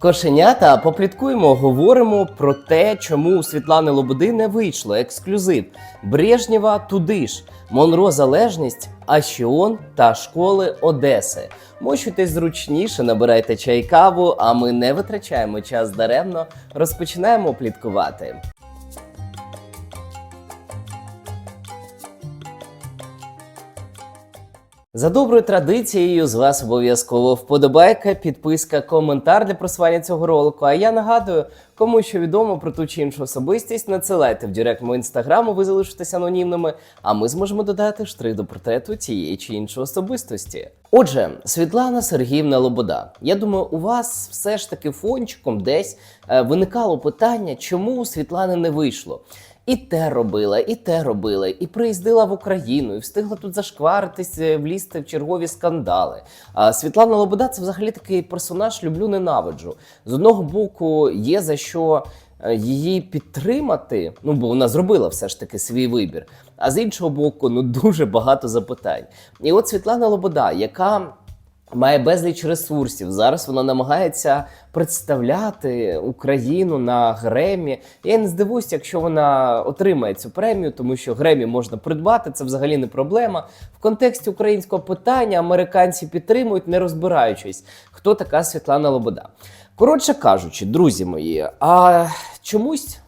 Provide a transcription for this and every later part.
Кошенята, попліткуємо, говоримо про те, чому у Світлани Лободи не вийшло. Ексклюзив Брежнєва туди ж, Монро Залежність, Ашіон та школи Одеси. Мощуйтесь зручніше, набирайте чай каву, а ми не витрачаємо час даремно. Розпочинаємо пліткувати. За доброю традицією, з вас обов'язково вподобайка, підписка, коментар для просування цього ролику. А я нагадую, кому що відомо про ту чи іншу особистість, надсилайте в директ мого інстаграму, ви залишитесь анонімними, а ми зможемо додати штрих до портрету тієї чи іншої особистості. Отже, Світлана Сергіївна Лобода. Я думаю, у вас все ж таки фончиком десь е, виникало питання, чому у Світлани не вийшло. І те робила, і те робила, і приїздила в Україну, і встигла тут зашкваритись, е, влізти в чергові скандали. А Світлана Лобода це взагалі такий персонаж люблю ненавиджу. З одного боку, є за що е, її підтримати, ну бо вона зробила все ж таки свій вибір. А з іншого боку, ну дуже багато запитань. І от Світлана Лобода, яка має безліч ресурсів. Зараз вона намагається представляти Україну на Гремі. Я не здивуюся, якщо вона отримає цю премію, тому що Гремі можна придбати, це взагалі не проблема. В контексті українського питання американці підтримують, не розбираючись, хто така Світлана Лобода. Коротше кажучи, друзі мої, а чомусь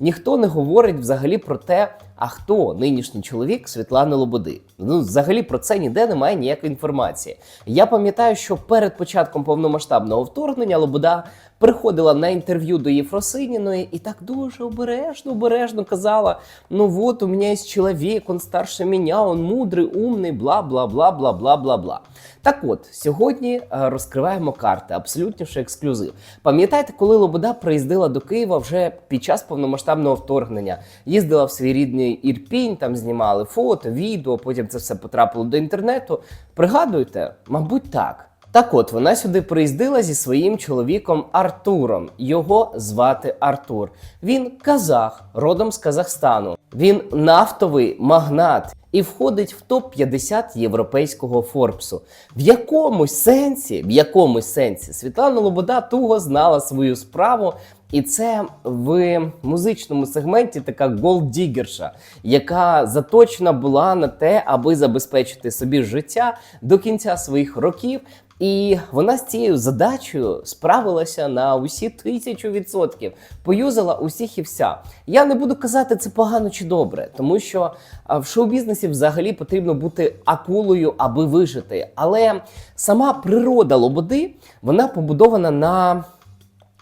ніхто не говорить взагалі про те, а хто нинішній чоловік Світлани Лободи. Ну, взагалі про це ніде немає ніякої інформації. Я пам'ятаю, що перед початком повномасштабного вторгнення Лобода приходила на інтерв'ю до Єфросиніної і так дуже обережно, обережно казала: ну от у мене є чоловік, він старше мене, він мудрий, умний, бла бла бла бла бла бла бла. Так от сьогодні е, розкриваємо карти, абсолютніший ексклюзив. Пам'ятаєте, коли Лобода приїздила до Києва вже під час повномасштабного вторгнення, їздила в свій рідний Ірпінь, там знімали фото, відео, потім це все потрапило до інтернету. Пригадуєте? Мабуть, так. Так от вона сюди приїздила зі своїм чоловіком Артуром. Його звати Артур. Він казах, родом з Казахстану. Він нафтовий магнат і входить в топ 50 європейського Форбсу. В якомусь сенсі, в якомусь сенсі Світлана Лобода туго знала свою справу. І це в музичному сегменті така голддігерша, яка заточена була на те, аби забезпечити собі життя до кінця своїх років. І вона з цією задачею справилася на усі тисячу відсотків, поюзала усіх і вся. Я не буду казати це погано чи добре, тому що в шоу-бізнесі взагалі потрібно бути акулою, аби вижити. Але сама природа лободи вона побудована на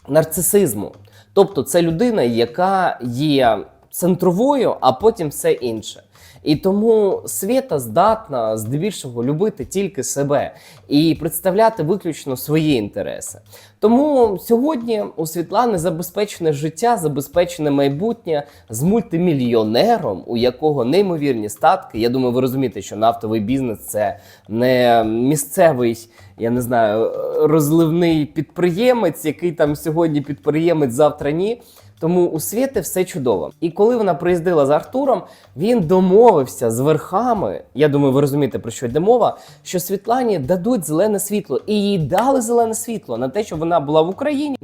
нарцисизму. Тобто це людина, яка є центровою, а потім все інше. І тому Свята здатна здебільшого любити тільки себе і представляти виключно свої інтереси. Тому сьогодні у Світлани забезпечене життя, забезпечене майбутнє з мультимільйонером, у якого неймовірні статки. Я думаю, ви розумієте, що нафтовий бізнес це не місцевий, я не знаю, розливний підприємець, який там сьогодні підприємець, завтра ні. Тому у Світи все чудово. І коли вона приїздила з Артуром, він домовився з верхами. Я думаю, ви розумієте, про що йде мова, що Світлані дадуть зелене світло, і їй дали зелене світло на те, що вона була в Україні.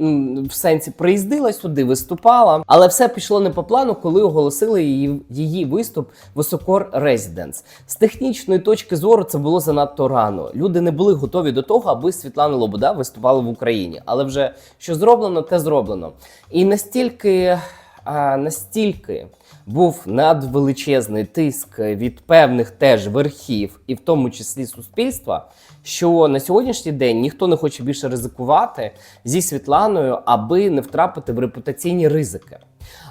В сенсі приїздила сюди, виступала. Але все пішло не по плану, коли оголосили її, її виступ в Осокор Резиденс. З технічної точки зору це було занадто рано. Люди не були готові до того, аби Світлана Лобода виступала в Україні. Але вже що зроблено, те зроблено. І настільки, а, настільки був надвеличезний тиск від певних теж верхів, і в тому числі суспільства, що на сьогоднішній день ніхто не хоче більше ризикувати зі Світланою, аби не втрапити в репутаційні ризики.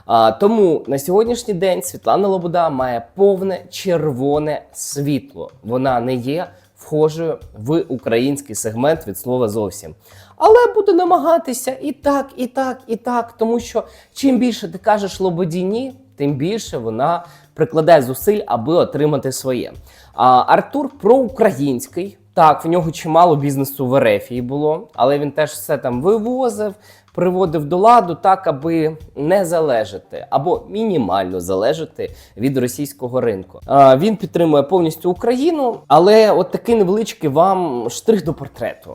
А, тому на сьогоднішній день Світлана Лобода має повне червоне світло. Вона не є вхожою в український сегмент від слова зовсім. Але буде намагатися і так, і так, і так. Тому що чим більше ти кажеш Лободі ні, тим більше вона прикладає зусиль, аби отримати своє. А Артур проукраїнський. Так, в нього чимало бізнесу в Ерефії було, але він теж все там вивозив, приводив до ладу так, аби не залежати або мінімально залежати від російського ринку. А, він підтримує повністю Україну, але от такий невеличкий вам штрих до портрету.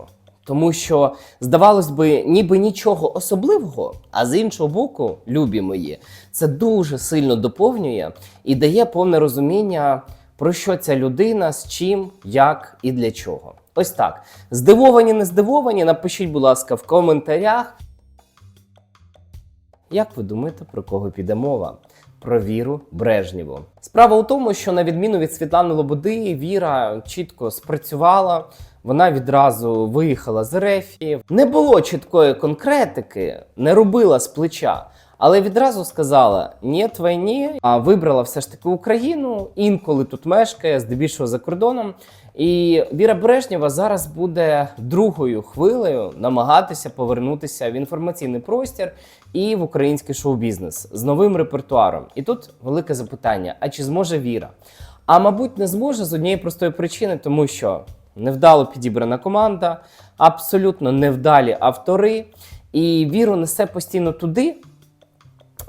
Тому що, здавалось би, ніби нічого особливого, а з іншого боку, любі мої, це дуже сильно доповнює і дає повне розуміння, про що ця людина, з чим, як і для чого. Ось так. Здивовані, не здивовані, напишіть, будь ласка, в коментарях. Як ви думаєте, про кого піде мова? Про Віру Брежнєву. Справа у тому, що на відміну від Світлани Лободи, Віра чітко спрацювала. Вона відразу виїхала з Рефії. Не було чіткої конкретики, не робила з плеча, але відразу сказала ні війні, а вибрала все ж таки Україну. Інколи тут мешкає, здебільшого за кордоном. І Віра Брежнєва зараз буде другою хвилею намагатися повернутися в інформаційний простір і в український шоу-бізнес з новим репертуаром. І тут велике запитання: а чи зможе Віра? А мабуть, не зможе з однієї простої причини, тому що невдало підібрана команда, абсолютно невдалі автори, і віру несе постійно туди,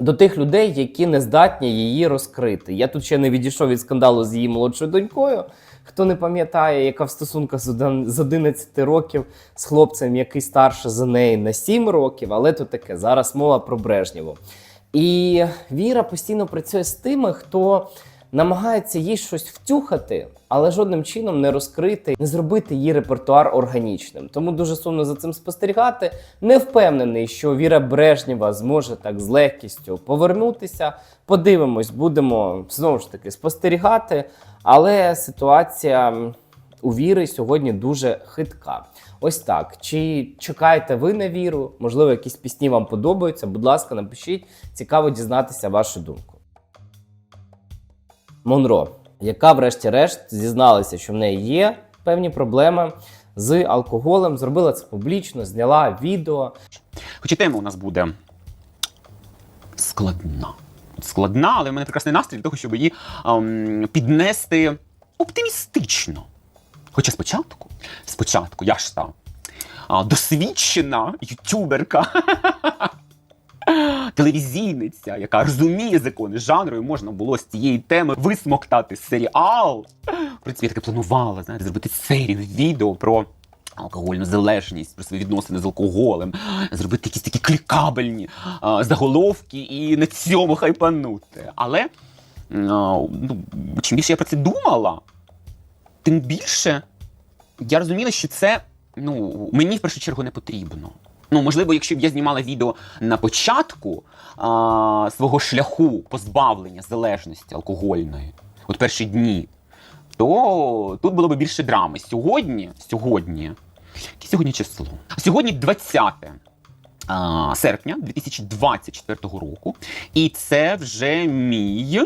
до тих людей, які не здатні її розкрити. Я тут ще не відійшов від скандалу з її молодшою донькою. Хто не пам'ятає, яка в стосунках з один- з 11 років з хлопцем, який старше за неї на 7 років, але то таке зараз мова про Брежнєву. І Віра постійно працює з тими, хто намагається їй щось втюхати, але жодним чином не розкрити, не зробити її репертуар органічним. Тому дуже сумно за цим спостерігати. Не впевнений, що Віра Брежнєва зможе так з легкістю повернутися. Подивимось, будемо знову ж таки спостерігати. Але ситуація у Віри сьогодні дуже хитка. Ось так. Чи чекаєте ви на віру? Можливо, якісь пісні вам подобаються? Будь ласка, напишіть. Цікаво дізнатися вашу думку. Монро, яка, врешті-решт, зізналася, що в неї є певні проблеми з алкоголем, зробила це публічно, зняла відео. Хоча тема у нас буде складна. Складна, але в мене прекрасний настрій для того, щоб її ем, піднести оптимістично. Хоча спочатку, спочатку я ж та досвідчена ютюберка, телевізійниця, яка розуміє закони жанру, і можна було з цієї теми висмоктати серіал. В принципі, я таке планувала, знаєте, зробити серію відео про алкогольну залежність, про свої відносини з алкоголем, зробити якісь такі клікабельні а, заголовки і на цьому хайпанути. Але а, ну, чим більше я про це думала, тим більше я розуміла, що це ну, мені в першу чергу не потрібно. Ну, можливо, якщо б я знімала відео на початку а, свого шляху позбавлення залежності алкогольної, от перші дні, то тут було б більше драми. Сьогодні, сьогодні, яке сьогодні число? Сьогодні 20 а, серпня 2024 року. І це вже мій.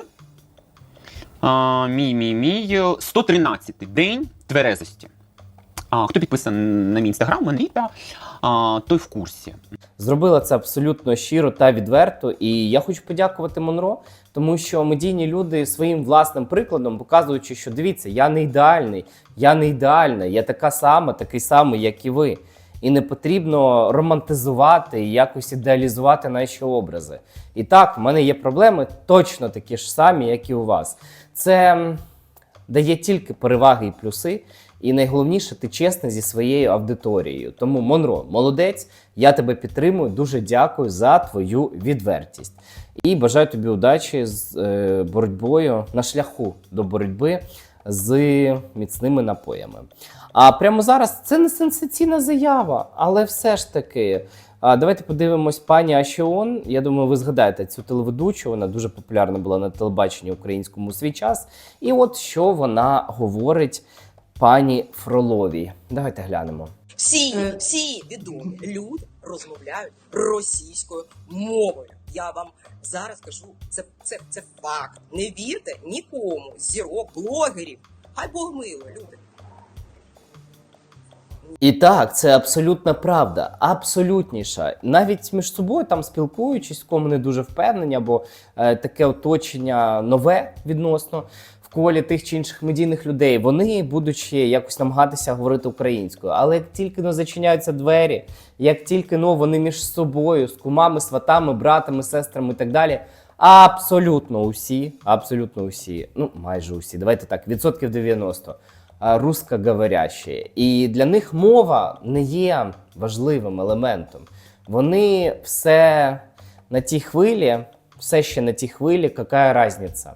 Мій, мій, мій 113 день тверезості. Хто підписаний на мій інстаграм, Анріта, а, той в курсі. Зробила це абсолютно щиро та відверто. І я хочу подякувати Монро, тому що медійні люди своїм власним прикладом показуючи, що дивіться, я не ідеальний, я не ідеальна, я така сама, такий самий, як і ви. І не потрібно романтизувати і якось ідеалізувати наші образи. І так, в мене є проблеми точно такі ж самі, як і у вас. Це дає тільки переваги і плюси. І найголовніше, ти чесний зі своєю аудиторією. Тому, Монро, молодець, я тебе підтримую. Дуже дякую за твою відвертість. І бажаю тобі удачі з е, боротьбою на шляху до боротьби з міцними напоями. А прямо зараз це не сенсаційна заява, але все ж таки. Давайте подивимось пані Ашіон. Я думаю, ви згадаєте цю телеведучу. Вона дуже популярна була на телебаченні українському свій час. І от що вона говорить пані Фроловій. Давайте глянемо. Всі, всі відомі люди розмовляють російською мовою. Я вам зараз кажу, це, це, це факт. Не вірте нікому, зірок, блогерів. Хай Бог милує, люди. І так, це абсолютна правда, абсолютніша. Навіть між собою там спілкуючись, кому не дуже впевнені, або е, таке оточення нове відносно в колі тих чи інших медійних людей, вони будуть ще якось намагатися говорити українською. Але як тільки ну, зачиняються двері, як тільки ну, вони між собою, з кумами, сватами, братами, сестрами і так далі. Абсолютно усі, абсолютно усі, ну майже усі, давайте так, відсотків 90 а, русскоговорящі. І для них мова не є важливим елементом. Вони все на тій хвилі, все ще на тій хвилі, яка різниця.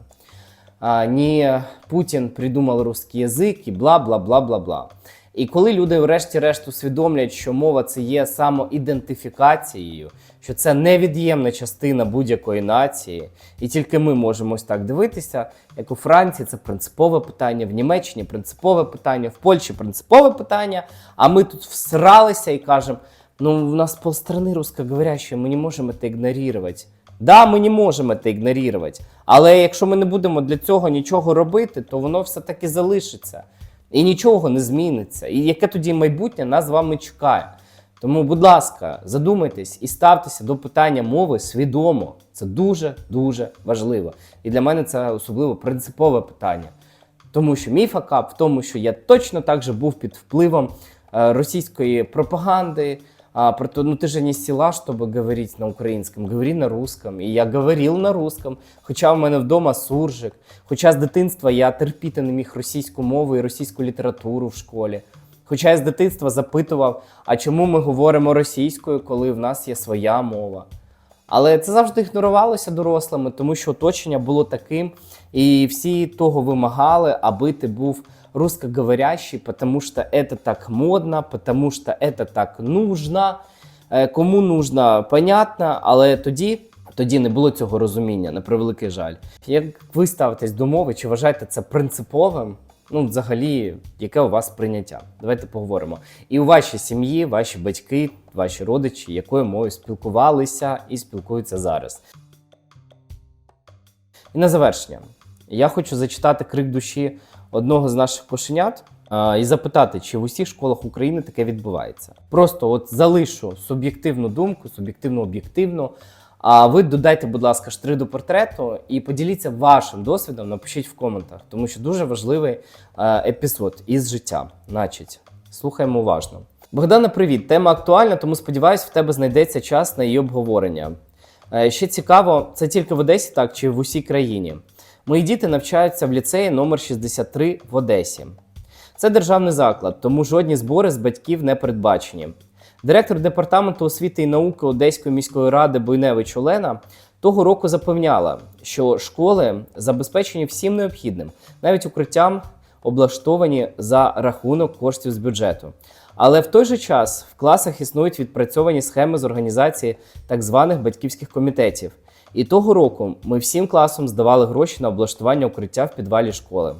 Не Путін придумав русский язик і бла бла бла бла бла. І коли люди, врешті-решт, усвідомлять, що мова це є самоідентифікацією, що це невід'ємна частина будь-якої нації, і тільки ми можемо ось так дивитися, як у Франції це принципове питання, в Німеччині принципове питання, в Польщі принципове питання. А ми тут всралися і кажемо: ну, у нас полстрани русскоговорящие, ми не можемо це ігнорувати. Да, ми не можемо це ігнорувати. Але якщо ми не будемо для цього нічого робити, то воно все таки залишиться. І нічого не зміниться. І яке тоді майбутнє нас з вами чекає? Тому, будь ласка, задумайтесь і ставтеся до питання мови свідомо. Це дуже дуже важливо. І для мене це особливо принципове питання. Тому що мій факап в тому, що я точно так же був під впливом е, російської пропаганди. А, про то, ну ты же не села, чтобы говорить на українському, говори на русском. І я говорив на русском, хоча в мене вдома суржик. Хоча з дитинства я терпіти не міг російську мову і російську літературу в школі. Хоча я з дитинства запитував, а чому ми говоримо російською, коли в нас є своя мова. Але це завжди ігнорувалося дорослими, тому що оточення було таким, і всі того вимагали, аби ти був русскоговорящий, потому что это так модно, потому что это так нужно. Е, Кому нужно, понятно, але тоді, тоді не було цього розуміння, на превеликий жаль. Як ви ставитесь до мови, чи вважаєте це принциповим? Ну, взагалі, яке у вас прийняття? Давайте поговоримо. І у вашій сім'ї, ваші батьки, ваші родичі, якою мовою спілкувалися і спілкуються зараз. І на завершення, я хочу зачитати крик душі одного з наших кошенят а, і запитати, чи в усіх школах України таке відбувається. Просто от залишу суб'єктивну думку, суб'єктивно об'єктивну. А ви додайте, будь ласка, штрих до портрету і поділіться вашим досвідом, напишіть в коментах, тому що дуже важливий е, епізод із життя. Значить, слухаємо уважно. Богдана, привіт! Тема актуальна, тому сподіваюся, в тебе знайдеться час на її обговорення. Е, Ще цікаво, це тільки в Одесі, так чи в усій країні. Мої діти навчаються в ліцеї номер 63 в Одесі. Це державний заклад, тому жодні збори з батьків не передбачені. Директор департаменту освіти і науки Одеської міської ради Буйневич Олена того року запевняла, що школи забезпечені всім необхідним, навіть укриттям облаштовані за рахунок коштів з бюджету. Але в той же час в класах існують відпрацьовані схеми з організації так званих батьківських комітетів. І того року ми всім класом здавали гроші на облаштування укриття в підвалі школи.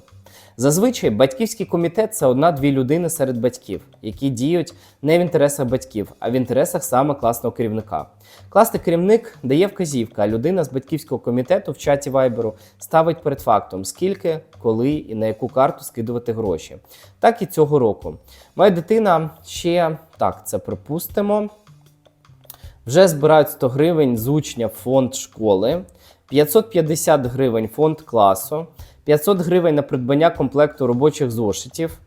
Зазвичай батьківський комітет це одна-дві людини серед батьків, які діють не в інтересах батьків, а в інтересах саме класного керівника. Класний керівник дає вказівка, а людина з батьківського комітету в чаті вайберу ставить перед фактом, скільки, коли і на яку карту скидувати гроші. Так і цього року. Моя дитина ще так це припустимо. Вже збирають 100 гривень з учня фонд школи, 550 гривень фонд класу, 500 гривень на придбання комплекту робочих зошитів.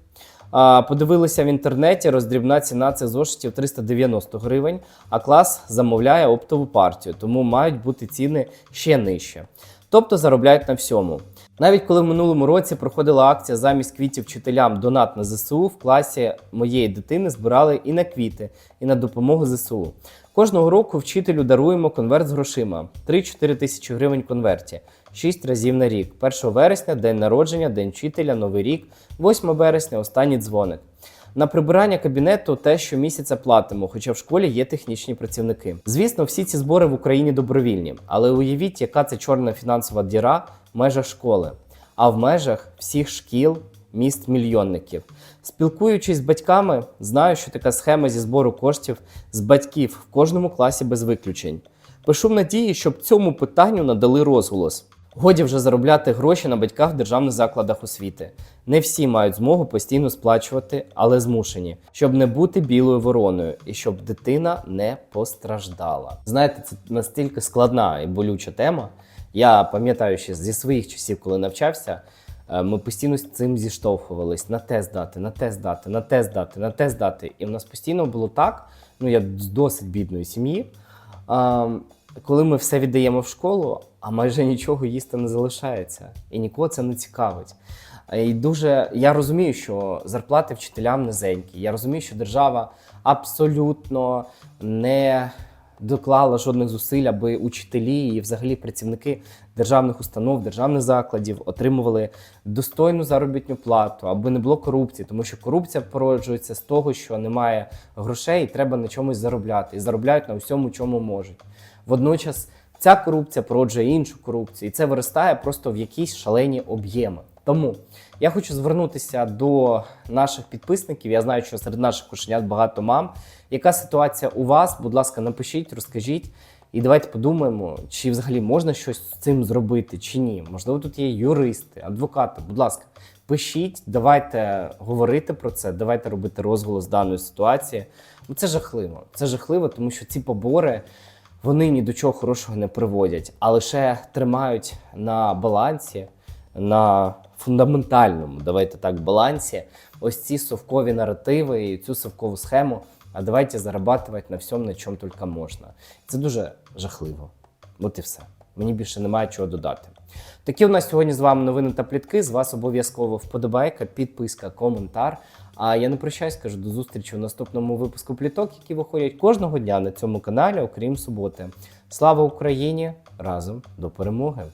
Подивилися в інтернеті, роздрібна ціна цих зошитів 390 гривень, а клас замовляє оптову партію, тому мають бути ціни ще нижче. Тобто заробляють на всьому. Навіть коли в минулому році проходила акція замість квітів вчителям донат на ЗСУ, в класі моєї дитини збирали і на квіти, і на допомогу ЗСУ. Кожного року вчителю даруємо конверт з грошима 3-4 тисячі гривень конверті, 6 разів на рік. 1 вересня, день народження, день вчителя, новий рік, 8 вересня, останній дзвоник. На прибирання кабінету те, що місяця платимо, хоча в школі є технічні працівники. Звісно, всі ці збори в Україні добровільні, але уявіть, яка це чорна фінансова діра в межах школи, а в межах всіх шкіл, міст мільйонників. Спілкуючись з батьками, знаю, що така схема зі збору коштів з батьків в кожному класі без виключень. Пишу в надії, щоб цьому питанню надали розголос. Годі вже заробляти гроші на батьках в державних закладах освіти. Не всі мають змогу постійно сплачувати, але змушені, щоб не бути білою вороною і щоб дитина не постраждала. Знаєте, це настільки складна і болюча тема. Я пам'ятаю ще зі своїх часів, коли навчався, ми постійно з цим зіштовхувались на те здати, на те здати, на те здати, на те здати. І в нас постійно було так. Ну я з досить бідної сім'ї. Коли ми все віддаємо в школу, а майже нічого їсти не залишається, і нікого це не цікавить. Е, І дуже я розумію, що зарплати вчителям низенькі. Я розумію, що держава абсолютно не доклала жодних зусиль, аби учителі і взагалі працівники державних установ, державних закладів отримували достойну заробітну плату, аби не було корупції, тому що корупція породжується з того, що немає грошей, і треба на чомусь заробляти. І заробляють на всьому, чому можуть. Водночас ця корупція породжує іншу корупцію, і це виростає просто в якісь шалені об'єми. Тому я хочу звернутися до наших підписників. Я знаю, що серед наших кошенят багато мам. Яка ситуація у вас? Будь ласка, напишіть, розкажіть. І давайте подумаємо, чи взагалі можна щось з цим зробити, чи ні. Можливо, тут є юристи, адвокати. Будь ласка, пишіть, давайте говорити про це, давайте робити розголос даної ситуації. Ну, це жахливо. Це жахливо, тому що ці побори вони ні до чого хорошого не приводять, а лише тримають на балансі, на фундаментальному, давайте так, балансі, ось ці совкові наративи і цю совкову схему. А давайте зарабатувати на всьому, на чому тільки можна. Це дуже жахливо. От і все. Мені більше немає чого додати. Такі у нас сьогодні з вами новини та плітки. З вас обов'язково вподобайка, підписка, коментар. А я не прощаюсь, кажу до зустрічі у наступному випуску пліток, які виходять кожного дня на цьому каналі, окрім суботи. Слава Україні! Разом до перемоги!